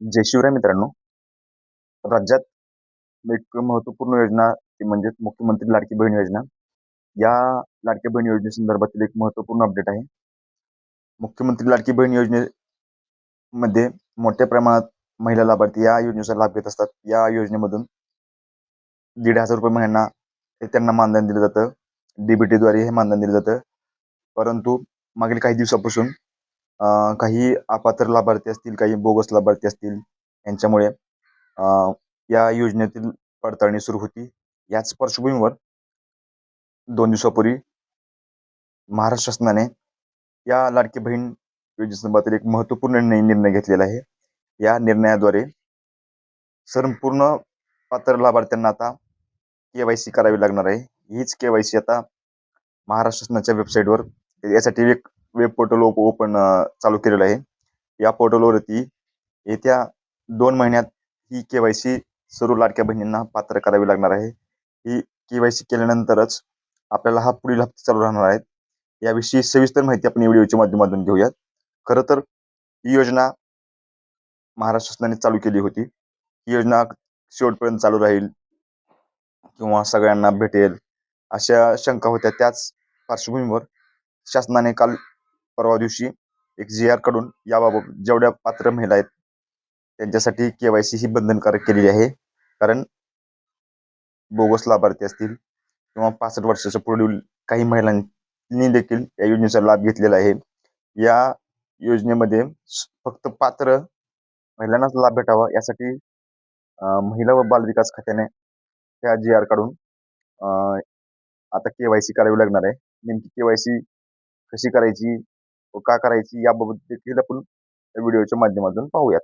जय शिवराय मित्रांनो. राज्यात एक महत्त्वपूर्ण योजना ती म्हणजेच मुख्यमंत्री लाडकी बहीण योजना. या लाडकी बहीण योजनेसंदर्भातील एक महत्त्वपूर्ण अपडेट आहे. मुख्यमंत्री लाडकी बहीण योजनेमध्ये मोठ्या प्रमाणात महिला लाभार्थी या योजनेचा लाभ घेत असतात. या योजनेमधून दीड हजार रुपये महिन्यांना हे त्यांना मानधन दिलं जातं. डीबीटीद्वारे हे मानधन दिलं जातं. परंतु मागील काही दिवसापासून काही अपात्र लाभार्थी असतील काही बोगस लाभार्थी असतील यांच्यामुळे या योजनेतील पडताळणी सुरू होती. याच पार्श्वभूमीवर दोन दिवसापूर्वी महाराष्ट्र शासनाने या लाडकी बहीण योजनेसंदर्भातील एक महत्त्वपूर्ण निर्णय निर्णय घेतलेला आहे. या निर्णयाद्वारे संपूर्ण पात्र लाभार्थ्यांना आता के वाय सी करावी लागणार आहे. हीच के वाय सी आता महाराष्ट्र शासनाच्या वेबसाईटवर यासाठी एक वेब पोर्टल ओपन चालू केलेलं आहे. या पोर्टलवरती येत्या दोन महिन्यात ही के वाय सी सर्व लाडक्या बहिणींना पात्र करावी लागणार आहे. ही के वाय सी केल्यानंतरच आपल्याला हा पुढील हप्ते चालू राहणार आहेत याविषयी सविस्तर माहिती आपण या व्हिडिओच्या माध्यमातून घेऊयात. खरं तर ही योजना महाराष्ट्र शासनाने चालू केली होती. ही योजना शेवटपर्यंत चालू राहील किंवा सगळ्यांना भेटेल अशा शंका होत्या त्याच पार्श्वभूमीवर शासनाने काल परवा दिवशी एक जी आरकडून याबाबत जेवढ्या पात्र महिला आहेत त्यांच्यासाठी के वाय सी ही बंधनकारक केलेली आहे. कारण बोगस लाभार्थी असतील किंवा पासष्ट वर्षाच्या पुढील काही महिलांनी देखील या योजनेचा लाभ घेतलेला आहे. या योजनेमध्ये फक्त पात्र महिलांनाच लाभ भेटावा यासाठी महिला व बालविकास खात्याने त्या जी आर काढून आता के वाय सी करावी लागणार आहे. नेमकी के वाय सी कशी करायची का करायची याबाबत देखील आपण व्हिडिओच्या माध्यमातून पाहूयात.